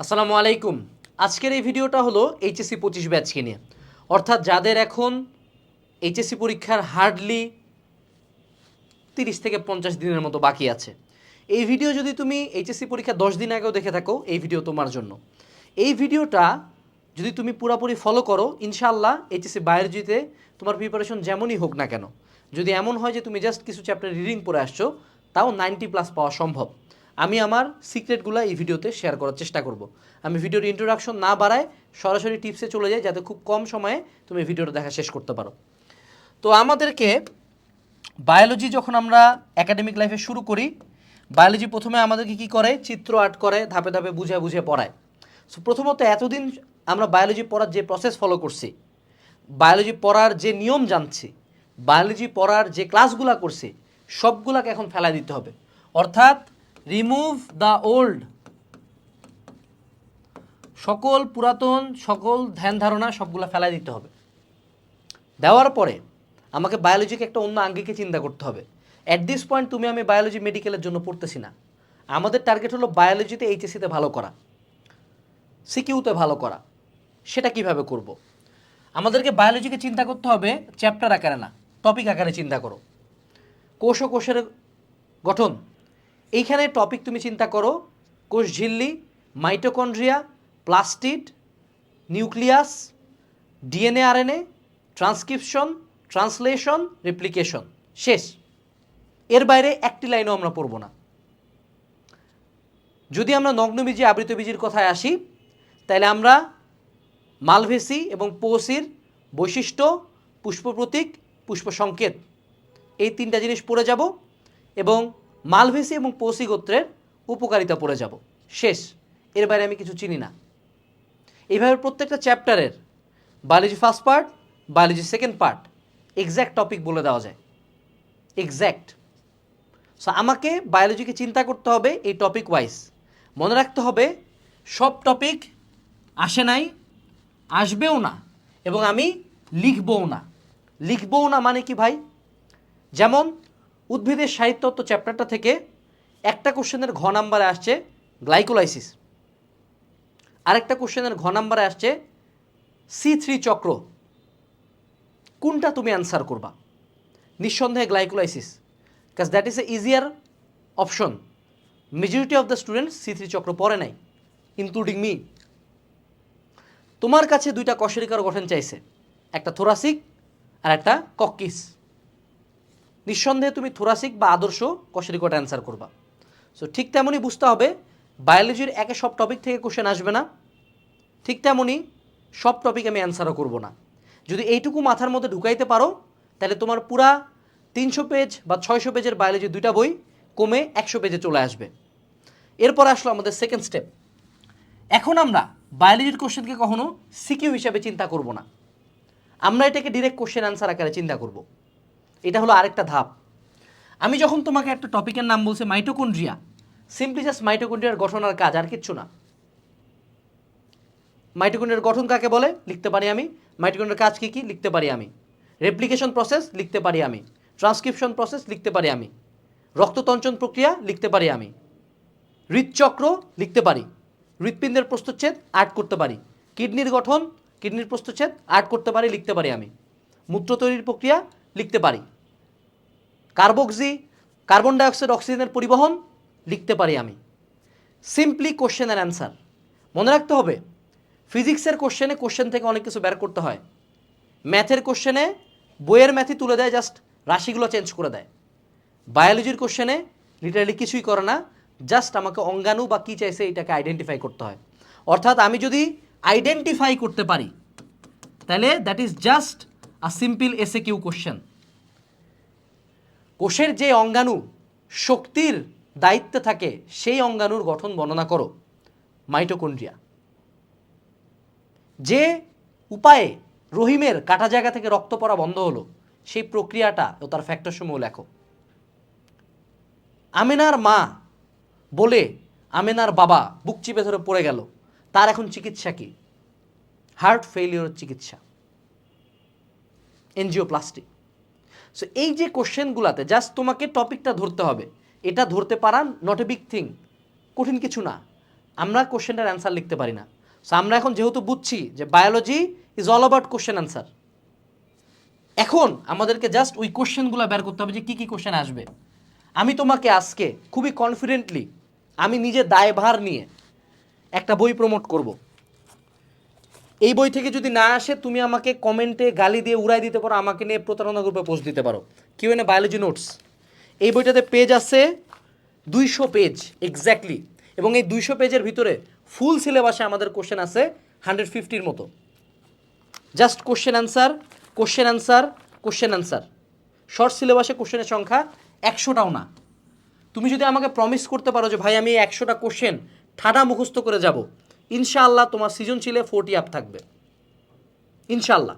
আসসালামু আলাইকুম। আজকের এই ভিডিওটা হলো এইচএসসি পঁচিশ ব্যাচকে নিয়ে। অর্থাৎ যাদের এখন এইচএসসি পরীক্ষার হার্ডলি তিরিশ থেকে পঞ্চাশ দিনের মতো বাকি আছে। এই ভিডিও যদি তুমি এইচএসসি পরীক্ষা দশ দিন আগেও দেখে থাকো, এই ভিডিও তোমার জন্য। এই ভিডিওটা যদি তুমি পুরোপুরি ফলো করো, ইনশাআল্লাহ এইচএসসি বায়োলজিতে তোমার প্রিপারেশন যেমনই হোক না কেন। যদি এমন হয় যে তুমি জাস্ট কিছু চ্যাপ্টার রিডিং পড়ে আসছো, তাও নাইনটি প্লাস পাওয়া সম্ভব। আমি আমার সিক্রেটগুলো এই ভিডিওতে শেয়ার করার চেষ্টা করব। আমি ভিডিওর ইন্ট্রোডাকশন না বাড়ায় সরাসরি টিপসে চলে যাই যাতে খুব কম সময়ে তুমি ভিডিওটা দেখা শেষ করতে পারো। তো আমাদেরকে বায়োলজি যখন আমরা একাডেমিক লাইফে শুরু করি বায়োলজি প্রথমে আমাদেরকে কি করে? চিত্র আর্ট করে, ধাপে ধাপে বুঝে বুঝে পড়ায়। সো প্রথমত এতদিন আমরা বায়োলজি পড়ার যে প্রসেস ফলো করছি বায়োলজি পড়ার যে নিয়ম জানছি বায়োলজি পড়ার যে ক্লাসগুলো করছি, সবগুলাকে এখন ফেলা দিতে হবে। অর্থাৎ রিমুভ দ্য ওল্ড সকল পুরাতন, সকল ধ্যান ধারণা সবগুলো ফেলাই দিতে হবে। দেওয়ার পরে আমাকে বায়োলজিকে একটা অন্য আঙ্গিকে চিন্তা করতে হবে। অ্যাট দিস পয়েন্ট তুমি আমি বায়োলজি মেডিকেলের জন্য পড়তেছি না। আমাদের টার্গেট হলো বায়োলজিতে এইচএসিতে ভালো করা। সিকিউতে ভালো করা। সেটা কীভাবে করব। আমাদেরকে বায়োলজিকে চিন্তা করতে হবে চ্যাপ্টার আকারে না টপিক আকারে চিন্তা করো। কোষ ও কোষের গঠন। এইখানে টপিক তুমি চিন্তা করো, কোষ ঝিল্লি mitochondria plastid nucleus DNA RNA transcription translation replication শেষ। এর বাইরে একটি লাইনও আমরা পড়ব না। যদি আমরা নগ্নবীজি আবৃতবীজির কথায় আসি, তাহলে আমরা মালভেসি এবং পোসির বৈশিষ্ট্য, পুষ্পপ্রতীক পুষ্প সংকেত এই তিনটা জিনিস পড়ে যাব এবং মালভেসি এবং পৌসি গোত্রের উপকারিতা পড়ে যাব। শেষ। এর বাইরে আমি কিছু চিনি না। এইভাবে প্রত্যেকটা চ্যাপ্টারের biology first part, biology second part exact topic বলে দেওয়া যায়। এক্স্যাক্ট সো আমাকে বায়োলজিকে চিন্তা করতে হবে এই টপিক ওয়াইজ। মনে রাখতে হবে, সব টপিক আসে নাই, আসবেও না, এবং আমি লিখবও না। লিখবও না মানে কি ভাই? যেমন উদ্ভিদের সাহিত্যত্ব চ্যাপ্টারটা থেকে একটা কোশ্চেনের ঘ নাম্বারে আসছে গ্লাইকোলাইসিস আরেকটা কোশ্চেনের ঘ নাম্বারে আসছে সি থ্রি চক্র। কোনটা তুমি অ্যান্সার করবা? নিঃসন্দেহে গ্লাইকোলাইসিস কাজ that is a easier option majority of the students C three চক্র পড়ে নাই ইনক্লুডিং মি তোমার কাছে দুইটা কশেরিকার গঠন চাইছে, একটা থোরাসিক আর একটা কক্কিস নিঃসন্দেহে তুমি থোরাসিক বা আদর্শ কশেরিকটা অ্যান্সার করবা। সো ঠিক তেমনই বুঝতে হবে, বায়োলজির একে সব টপিক থেকে কোশ্চেন আসবে না। ঠিক তেমনই সব টপিক আমি অ্যান্সারও করব না। যদি এইটুকু মাথার মধ্যে ঢুকাইতে পারো, তাহলে তোমার পুরা তিনশো পেজ বা ছয়শো পেজের বায়োলজি দুইটা বই কমে একশো পেজে চলে আসবে। এরপর আসলো আমাদের সেকেন্ড স্টেপ এখন আমরা বায়োলজির কোশ্চেনকে কখনো সিকিউ হিসাবে চিন্তা করব না। আমরা এটাকে ডিরেক্ট কোশ্চেন অ্যান্সার আকারে চিন্তা করব। এটা হলো আরেকটা ধাপ। আমি যখন তোমাকে একটা টপিকের নাম বলছি মাইটোকন্ড্রিয়া সিম্পলি জাস্ট মাইটোকন্ড্রিয়ার গঠন আর কাজ, আর কিচ্ছু না। মাইটোকন্ড্রিয়ার গঠন কাকে বলে? লিখতে পারি আমি। মাইটোকন্ড্রিয়ার কাজ কী কী? লিখতে পারি আমি। রেপ্লিকেশন প্রসেস লিখতে পারি আমি। ট্রান্সক্রিপশন প্রসেস লিখতে পারি আমি। রক্ততঞ্চন প্রক্রিয়া, লিখতে পারি আমি। হৃদচক্র, লিখতে পারি। হৃৎপিণ্ডের প্রস্তুচ্ছেদ আর্ট করতে পারি। কিডনির গঠন, কিডনির প্রস্তুচ্ছেদ আর্ট করতে পারি, লিখতে পারি আমি। মূত্র তৈরির প্রক্রিয়া, লিখতে পারি। কার্বক্সি, কার্বন ডাইঅক্সাইড, অক্সিজেনের পরিবহন লিখতে পারি আমি। সিম্পলি কোশ্চেন অ্যান্ড অ্যান্সার মনে রাখতে হবে ফিজিক্সের কোশ্চেনে কোশ্চেন থেকে অনেক কিছু বের করতে হয়। ম্যাথের কোশ্চেনে বইয়ের ম্যাথই তুলে দেয় জাস্ট রাশিগুলো চেঞ্জ করে দেয়। বায়োলজির কোশ্চেনে লিটারালি কিছুই করে না জাস্ট আমাকে অঙ্গাণু বা কী চাইছে এটাকে আইডেন্টিফাই করতে হয়। অর্থাৎ আমি যদি আইডেন্টিফাই করতে পারি, তাহলে that is just a simple এসে কিউ কোশ্চেন কোষের যে অঙ্গাণু শক্তির দায়িত্বে থাকে, সেই অঙ্গাণুর গঠন বর্ণনা করো। মাইটোকন্ড্রিয়া। যে উপায়ে রহিমের কাটা জায়গা থেকে রক্ত পড়া বন্ধ হলো, সেই প্রক্রিয়াটা ও তার ফ্যাক্টরসমূহ লেখো। আমেনার মা বলে, আমেনার বাবা বুক চিপে ধরে পড়ে গেল। তার এখন চিকিৎসা কি? হার্ট ফেলিওর চিকিৎসা। এনজিওপ্লাস্টিক সো এই যে কোশ্চেনগুলাতে জাস্ট তোমাকে টপিকটা ধরতে হবে। এটা ধরতে পারা নট এ বিগ থিং কঠিন কিছু না। আমরা কোশ্চেনটার অ্যান্সার লিখতে পারি না। সো আমরা এখন যেহেতু বুঝছি যে biology is all about question answer এখন আমাদেরকে জাস্ট ওই কোশ্চেনগুলো বের করতে হবে যে কী কী কোশ্চেন আসবে। আমি তোমাকে আজকে খুবই কনফিডেন্টলি আমি নিজে দায়ভার নিয়ে একটা বই প্রমোট করব। এই বই থেকে যদি না আসে, তুমি আমাকে কমেন্টে গালি দিয়ে উড়াই দিতে পারো, আমাকে নিয়ে প্রতারণা গ্রুপে পোস্ট দিতে পারো। কিউ এনে বায়োলজি নোটস এই বইটাতে পেজ আছে দুইশো পেজ এক্স্যাক্টলি এবং এই দুইশো পেজের ভিতরে ফুল সিলেবাসে আমাদের কোশ্চেন আছে হান্ড্রেড ফিফটির মতো। Just question answer question answer question answer short সিলেবাসে কোশ্চেনের সংখ্যা একশোটাও না। তুমি যদি আমাকে প্রমিস করতে পারো যে, ভাই, আমি একশোটা কোশ্চেন ঠাডা মুখস্থ করে যাব। ইনশাআল্লাহ তোমার সৃজনশীলে ফোর্টি আপ থাকবে। ইনশাআল্লাহ।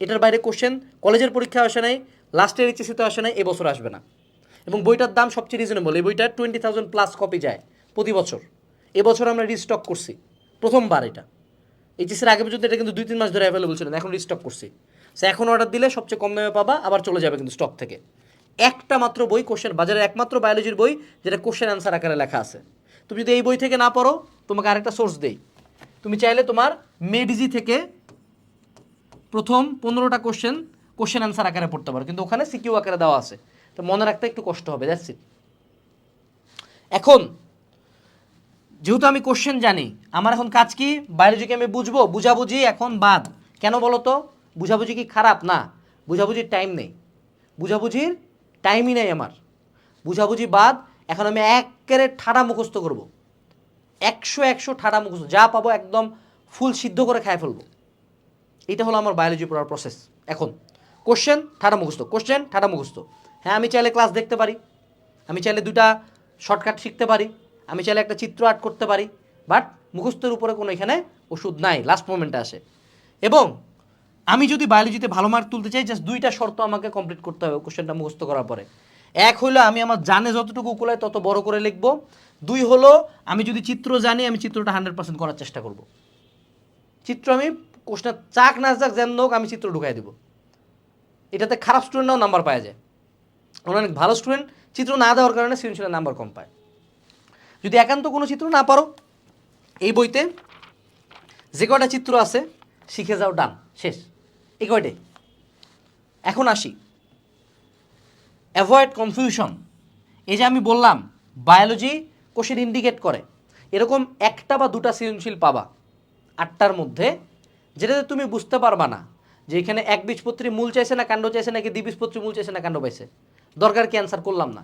এটার বাইরে কোশ্চেন কলেজের পরীক্ষা আসে নাই লাস্টের এইচএসিতে আসে নাই, এবছর আসবে না। এবং বইটার দাম সবচেয়ে রিজনেবল এই বইটার টোয়েন্টি থাউজেন্ড প্লাস কপি যায় প্রতি বছর। এবছর আমরা রিস্টক করছি, প্রথমবার এটা। এইচএসির আগে পর্যন্ত এটা কিন্তু দুই তিন মাস ধরে অ্যাভেলেবল ছিল না, এখন রিস্টক করছি। সো এখন অর্ডার দিলে সবচেয়ে কম দামে পাবা, আবার চলে যাবে কিন্তু স্টক থেকে। একটা মাত্র বই কোশ্চেন বাজারে একমাত্র বায়োলজির বই, যেটা কোশ্চেন অ্যান্সার আকারে লেখা আছে। তুমি যদি এই বই থেকে না পড়ো তোমাকে আরেকটা সোর্স দেই। তুমি চাইলে তোমার মেডিজি থেকে প্রথম পনেরোটা কোশ্চেন কোশ্চেন অ্যান্সার আকারে পড়তে পারো। কিন্তু ওখানে সিকিউ আকারে দেওয়া আছে। তো মনে রাখতে একটু কষ্ট হবে ইট এখন, যেহেতু আমি কোশ্চেন জানি, আমার এখন কাজ কি? বায়োলজিকে আমি বুঝব? বুঝাবুঝি এখন বাদ। কেন বলো তো? বুঝাবুঝি কি খারাপ? না। বুঝাবুঝির টাইম নেই। বুঝাবুঝির টাইমই নেই আমার। বুঝাবুঝি বাদ, এখন আমি একেবারে ঠাডা মুখস্থ করব। একশো একশো ঠাডা মুখস্থ, যা পাবো একদম ফুল সিদ্ধ করে খায় ফেলব। এটা হলো আমার বায়োলজি পড়ার প্রসেস এখন কোশ্চেন ঠাডা মুখস্থ কোশ্চেন ঠাডা মুখস্থ। হ্যাঁ আমি চাইলে ক্লাস দেখতে পারি, আমি চাইলে দুটা শর্টকাট শিখতে পারি, আমি চাইলে একটা চিত্র আর্ট করতে পারি বাট মুখস্থের উপরে কোনো এখানে ওষুধ নাই লাস্ট মোমেন্টে আসে। এবং আমি যদি বায়োলজিতে ভালো মার্ক তুলতে চাই জাস্ট দুইটা শর্ত আমাকে কমপ্লিট করতে হবে কোশ্চেনটা মুখস্থ করার পরে। এক হলো আমি আমার জানে যতটুকু কুলায় তত বড় করে লিখব। দুই হলো, আমি যদি চিত্র জানি, আমি চিত্রটা হান্ড্রেড পার্সেন্ট করার চেষ্টা করব। চিত্র আমি কোশ্চেন চাক না যাক যেন হোক, আমি চিত্র ঢুকাই দেবো। এটাতে খারাপ স্টুডেন্টরাও নাম্বার পাওয়া যায়। অনেক ভালো স্টুডেন্ট চিত্র না দেওয়ার কারণে সৃজনশীলের নাম্বার কম পায়। যদি একান্ত কোনো চিত্র না পারো, এই বইতে যে কয়টা চিত্র আছে, শিখে যাও ডান শেষ। এই কয়টে এখন আসি। অ্যাভয়েড কনফিউশন এই যে আমি বললাম বায়োলজি কোশ্চেন ইন্ডিকেট করে। এরকম একটা বা দুটা সৃজনশীল পাবা আটটার মধ্যে, যেটাতে তুমি বুঝতে পারবা না যে এখানে এক বীজপত্রী মূল চাইছে না কাণ্ড চাইছে নাকি দ্বিবীজপত্রী মূল চাইছে না কাণ্ড পাইছে। দরকার কি অ্যান্সার করলাম না?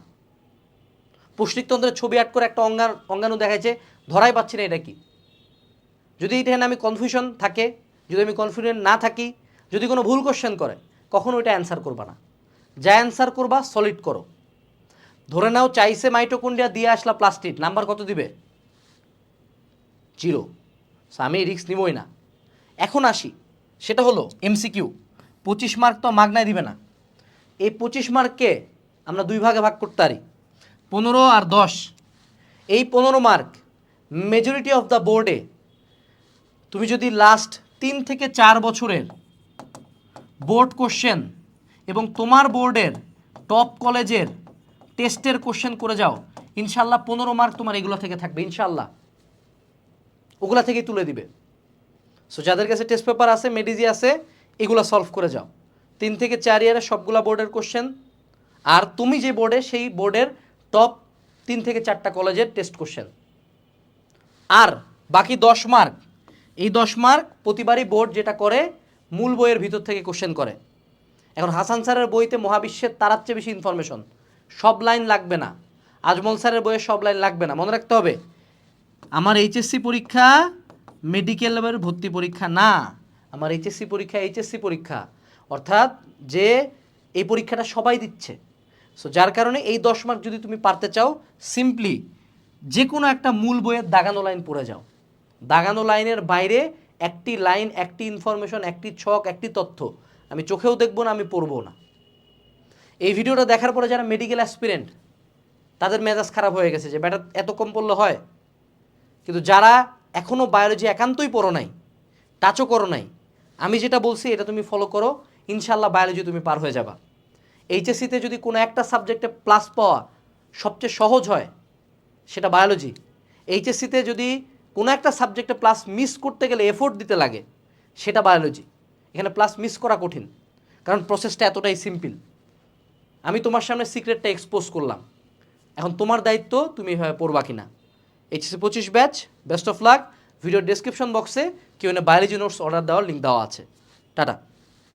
পুষ্টিকতন্ত্রের ছবি আট করে একটা অঙ্গান অঙ্গাণু দেখাইছে, ধরাই পাচ্ছি না এটা কি? যদি এখানে আমি কনফিউশন থাকে, যদি আমি কনফিডেন্ট না থাকি, যদি কোনো ভুল কোশ্চেন করে, কখনো ওইটা অ্যান্সার করবা না। যা অ্যান্সার করবা সলিড করো। ধরে নাও চাইছে মাইটোকন্ডিয়া দিয়ে আসলা প্লাস্টিক নাম্বার কত দিবে? জিরো। আমি রিস্ক নিবই না। এখন আসি। সেটা হলো এমসিকিউ পঁচিশ মার্ক তো মাগনায় দিবে না। এই পঁচিশ মার্ককে আমরা দুই ভাগে ভাগ করতে পারি? পনেরো আর দশ। এই পনেরো মার্ক মেজরিটি অফ দ্য বোর্ডে তুমি যদি লাস্ট তিন থেকে চার বছরের বোর্ড কোশ্চেন এবং তোমার বোর্ডের টপ কলেজের টেস্টের কোশ্চেন করে যাও। ইনশাল্লাহ পনেরো মার্ক তোমার এগুলো থেকে থাকবে ইনশাল্লাহ ওগুলা থেকেই তুলে দিবে। সো যাদের কাছে টেস্ট পেপার আছে মেডিজি আছে, এগুলো সলভ করে যাও। তিন থেকে চার ইয়ারের সবগুলা বোর্ডের কোশ্চেন। আর তুমি যে বোর্ডে, সেই বোর্ডের টপ তিন থেকে চারটা কলেজের টেস্ট কোশ্চেন। আর বাকি দশ মার্ক, এই দশ মার্ক প্রতিবারই বোর্ড যেটা করে, মূল বইয়ের ভিতর থেকে কোশ্চেন করে। এখন হাসান স্যারের বইতে মহাবিশ্বের তারার চেয়ে বেশি ইনফরমেশন সব লাইন লাগবে না। আজমল স্যারের বইয়ে সব লাইন লাগবে না। মনে রাখতে হবে, আমার এইচএসসি পরীক্ষা মেডিকেল লেভেলের ভর্তি পরীক্ষা না। আমার এইচএসসি পরীক্ষা এইচএসসি পরীক্ষা। অর্থাৎ যে এই পরীক্ষাটা সবাই দিচ্ছে। সো যার কারণে এই দশ মার্ক যদি তুমি পারতে চাও সিম্পলি যে কোনো একটা মূল বইয়ের দাগানো লাইন পড়ে যাও। দাগানো লাইনের বাইরে একটি লাইন একটি ইনফরমেশন একটি ছক, একটি তথ্য। আমি চোখেও দেখব না, আমি পড়ব না। এই ভিডিওটা দেখার পরে যারা মেডিকেল অ্যাসপিরেন্ট তাদের মেজাজ খারাপ হয়ে গেছে যে ব্যাটা এত কম পড়লে হয়? কিন্তু যারা এখনও বায়োলজি একান্তই পড়ো নাই টাচও করো নাই, আমি যেটা বলছি, এটা তুমি ফলো করো ইনশাল্লাহ বায়োলজি তুমি পার হয়ে যাবা। এইচএসসিতে যদি কোনো একটা সাবজেক্টে প্লাস পাওয়া সবচেয়ে সহজ হয়, সেটা বায়োলজি এইচএসসিতে যদি কোনো একটা সাবজেক্টে প্লাস মিস করতে গেলে এফোর্ট দিতে লাগে, সেটা বায়োলজি এখানে প্লাস মিস করা কঠিন। কারণ প্রসেসটা এতটাই সিম্পল আমি তোমার সামনে সিক্রেটটা এক্সপোজ করলাম। এখন তোমার দায়িত্ব তুমি এভাবে পড়বা কিনা। এইচএসসি পঁচিশ batch best of luck video description বক্সে কেউ বায়োলজি নোটস অর্ডার দেওয়ার লিঙ্ক দেওয়া আছে। টাটা।